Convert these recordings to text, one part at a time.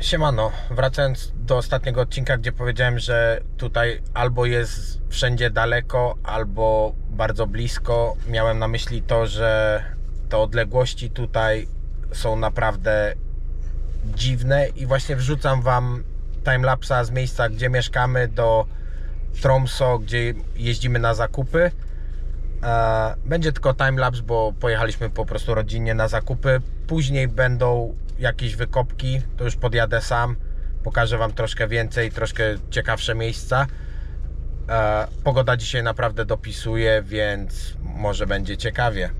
Siemano, wracając do ostatniego odcinka, gdzie powiedziałem, że tutaj albo jest wszędzie daleko, albo bardzo blisko. Miałem na myśli to, że te odległości tutaj są naprawdę dziwne i właśnie wrzucam Wam timelapsa z miejsca, gdzie mieszkamy do Tromso, gdzie jeździmy na zakupy. E, Będzie tylko timelapse, bo pojechaliśmy po prostu rodzinnie na zakupy. Później będą jakieś wykopki, to już podjadę sam. Pokażę Wam troszkę więcej, troszkę ciekawsze miejsca. E, Pogoda dzisiaj naprawdę dopisuje, więc może będzie ciekawie.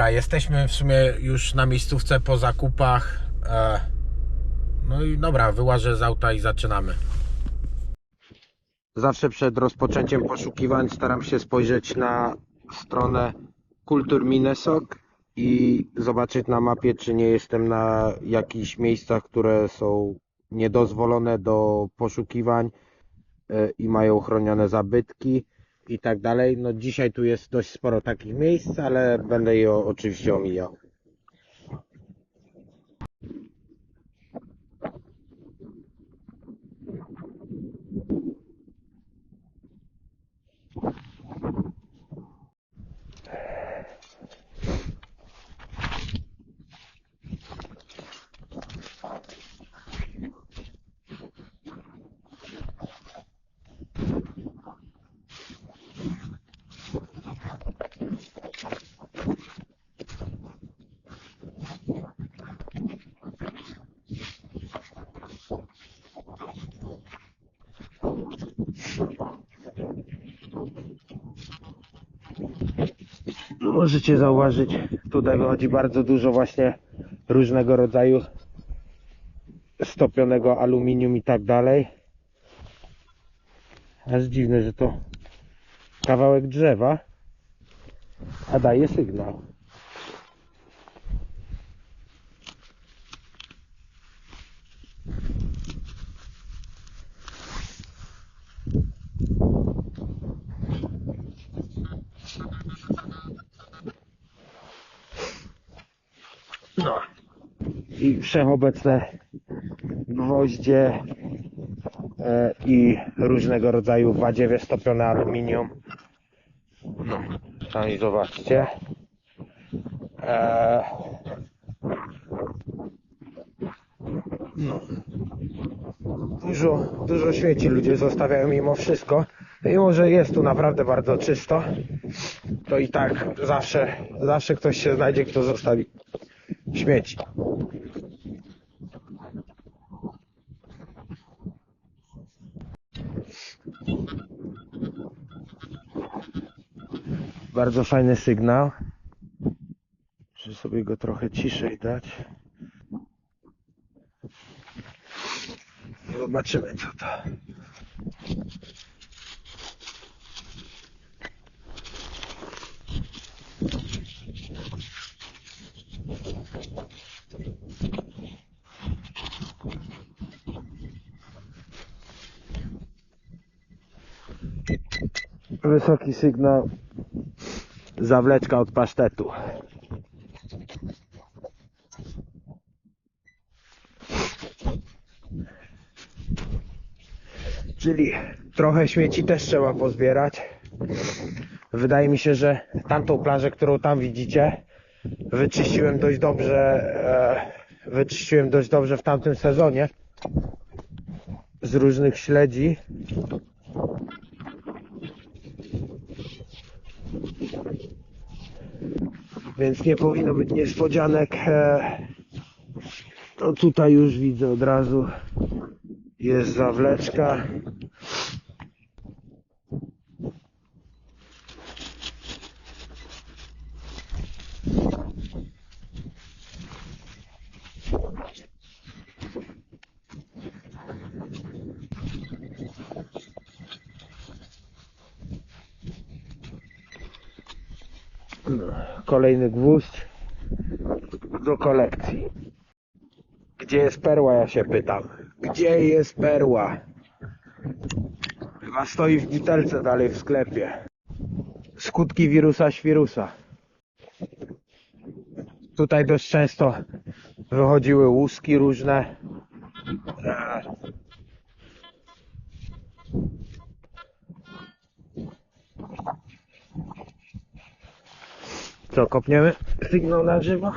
Dobra, jesteśmy w sumie już na miejscówce po zakupach. E, No i dobra, wyłażę z auta i zaczynamy. Zawsze przed rozpoczęciem poszukiwań staram się spojrzeć na stronę Kultur Minnesok i zobaczyć na mapie, czy nie jestem na jakichś miejscach, które są niedozwolone do poszukiwań e, i mają chronione zabytki i tak dalej. No dzisiaj tu jest dość sporo takich miejsc, ale będę je oczywiście omijał. Możecie zauważyć, tutaj wychodzi bardzo dużo właśnie różnego rodzaju stopionego aluminium i tak dalej. Aż dziwne, że to kawałek drzewa, a daje sygnał. Wszechobecne gwoździe e, i różnego rodzaju wadziewie stopione aluminium. No, sami zobaczcie. E, no. Dużo, dużo śmieci ludzie zostawiają mimo wszystko. Mimo, że jest tu naprawdę bardzo czysto, to i tak zawsze, zawsze ktoś się znajdzie, kto zostawi śmieci. Bardzo fajny sygnał. Muszę sobie go trochę ciszej dać. Zobaczymy co to. Wysoki sygnał. Zawleczka od pasztetu. Czyli trochę śmieci też trzeba pozbierać. Wydaje mi się, że tamtą plażę, którą tam widzicie, wyczyściłem dość dobrze. E, wyczyściłem dość dobrze w tamtym sezonie z różnych śledzi. Więc nie powinno być niespodzianek. E, to tutaj już widzę od razu. Jest zawleczka. Kolejny gwóźdź do kolekcji. Gdzie jest perła, ja się pytam. Gdzie jest perła? Chyba stoi w butelce dalej w sklepie. Skutki wirusa świrusa. Tutaj dość często wychodziły łuski różne. Co, kopniemy? Sygnał na drzewo?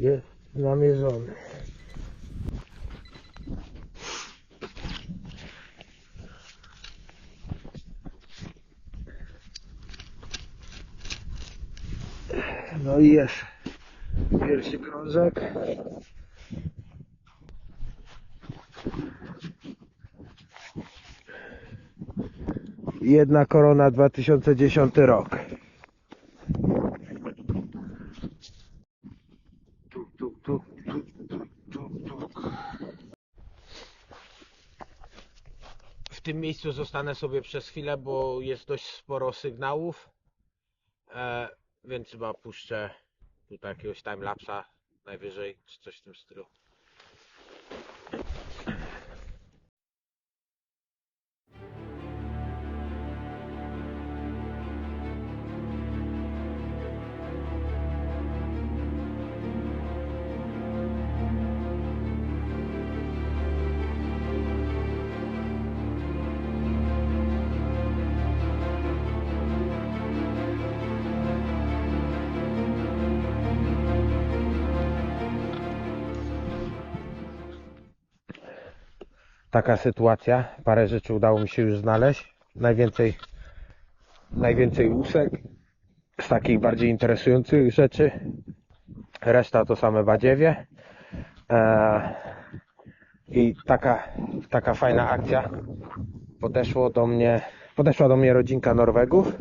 Jest namierzony. No i jest pierwszy krążek. Jedna korona 2010 rok. Tym miejscu zostanę sobie przez chwilę, bo jest dość sporo sygnałów. E, więc chyba puszczę tutaj jakiegoś timelapsa najwyżej, czy coś w tym stylu. Taka sytuacja. Parę rzeczy udało mi się już znaleźć. Najwięcej, najwięcej łusek z takich bardziej interesujących rzeczy. Reszta to same badziewie. Eee, I taka, taka fajna akcja. Podeszło do mnie, podeszła do mnie rodzinka Norwegów.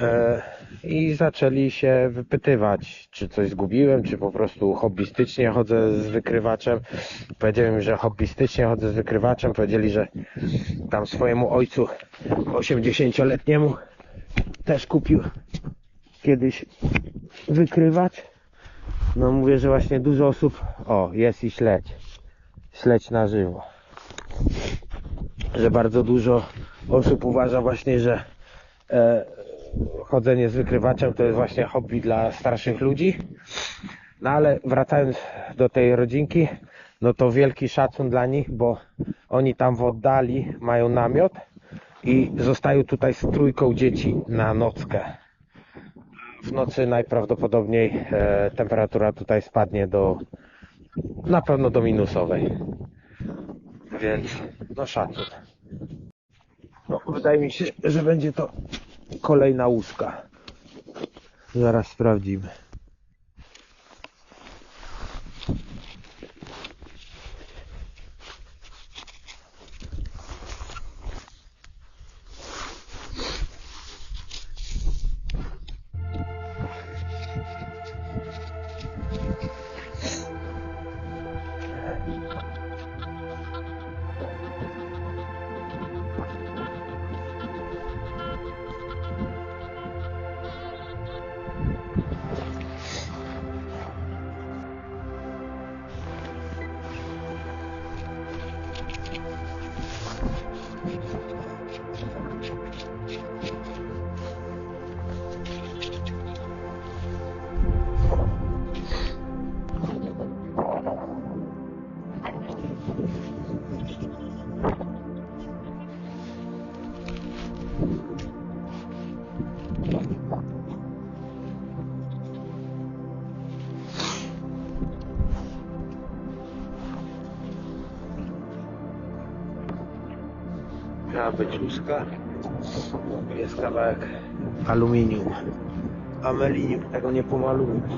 E, i zaczęli się wypytywać, czy coś zgubiłem, czy po prostu hobbystycznie chodzę z wykrywaczem. Powiedziałem że hobbystycznie chodzę z wykrywaczem. Powiedzieli, że tam swojemu ojcu 80-letniemu też kupił kiedyś wykrywacz. No mówię, że właśnie dużo osób, o jest i śledź, śledź na żywo. Że bardzo dużo osób uważa właśnie, że e, chodzenie z wykrywaczem to jest właśnie hobby dla starszych ludzi. No ale wracając do tej rodzinki, no to wielki szacun dla nich, bo oni tam w oddali mają namiot i zostają tutaj z trójką dzieci na nockę. W nocy najprawdopodobniej e, temperatura tutaj spadnie do na pewno do minusowej. Więc no szacun. No, wydaje mi się, że będzie to kolejna łuska. Zaraz sprawdzimy. Być łuska. Jest kawałek aluminium. Amelinium. Tego nie pomalujesz.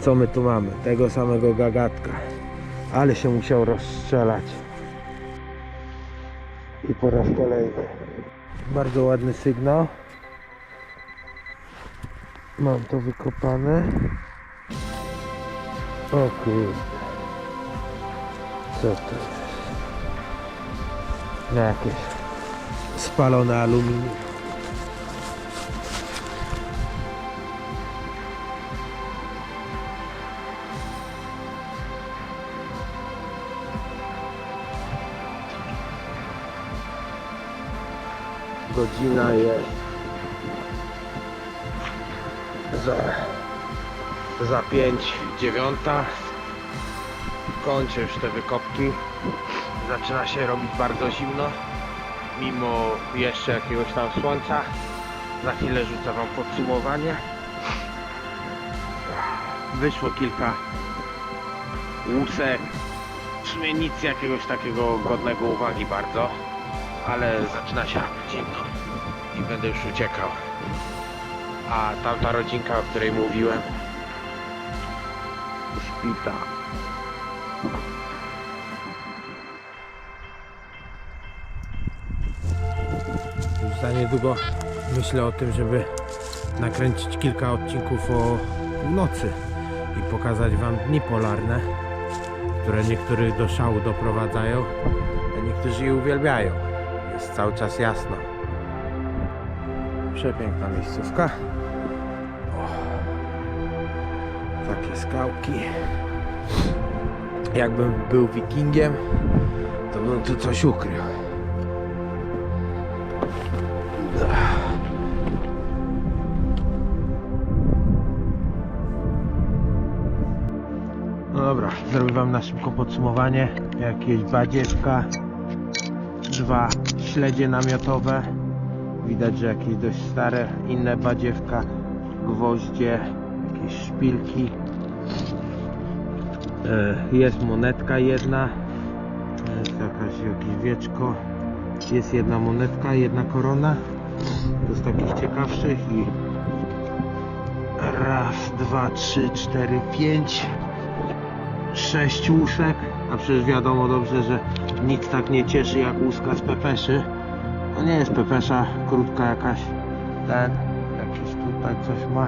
Co my tu mamy? Tego samego gagatka. Ale się musiał rozstrzelać. I po raz kolejny. Bardzo ładny sygnał. Mam to wykopane. O kurde. Co to jest? No jakieś spalone aluminium. Godzina jest za, za 5, dziewiąta. Kończę już te wykopki. Zaczyna się robić bardzo zimno. Mimo jeszcze jakiegoś tam słońca. Za chwilę rzucę Wam podsumowanie. Wyszło kilka łusek. W nic jakiegoś takiego godnego uwagi bardzo ale zaczyna się zimno i będę już uciekał. A tamta rodzinka, o której mówiłem, szpita. Już za niedługo myślę o tym, żeby nakręcić kilka odcinków o nocy i pokazać Wam dni polarne, które niektórych do szału doprowadzają, a niektórzy je uwielbiają. Cały czas jasno. Przepiękna miejscówka. O, takie skałki. Jakbym był wikingiem, to bym tu coś ukrył. No dobra, zrobię wam na szybko podsumowanie. Jakieś badziewka, dwa śledzie namiotowe. Widać, że jakieś dość stare, inne badziewka, gwoździe, jakieś szpilki. E, Jest monetka jedna, jest jakaś, jakieś wieczko, jest jedna monetka, jedna korona. To z takich ciekawszych i raz, dwa, trzy, cztery, pięć, sześć łusek. A przecież wiadomo dobrze, że nic tak nie cieszy jak łuska z pepeszy. To nie jest pepesza, krótka jakaś. Ten, jakiś tutaj coś ma.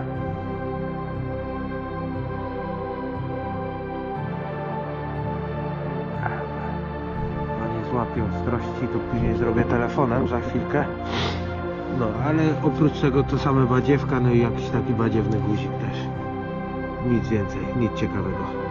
No nie złapię ostrości, to później zrobię telefonem za chwilkę. No, ale oprócz tego to same badziewka, no i jakiś taki badziewny guzik też. Nic więcej, nic ciekawego.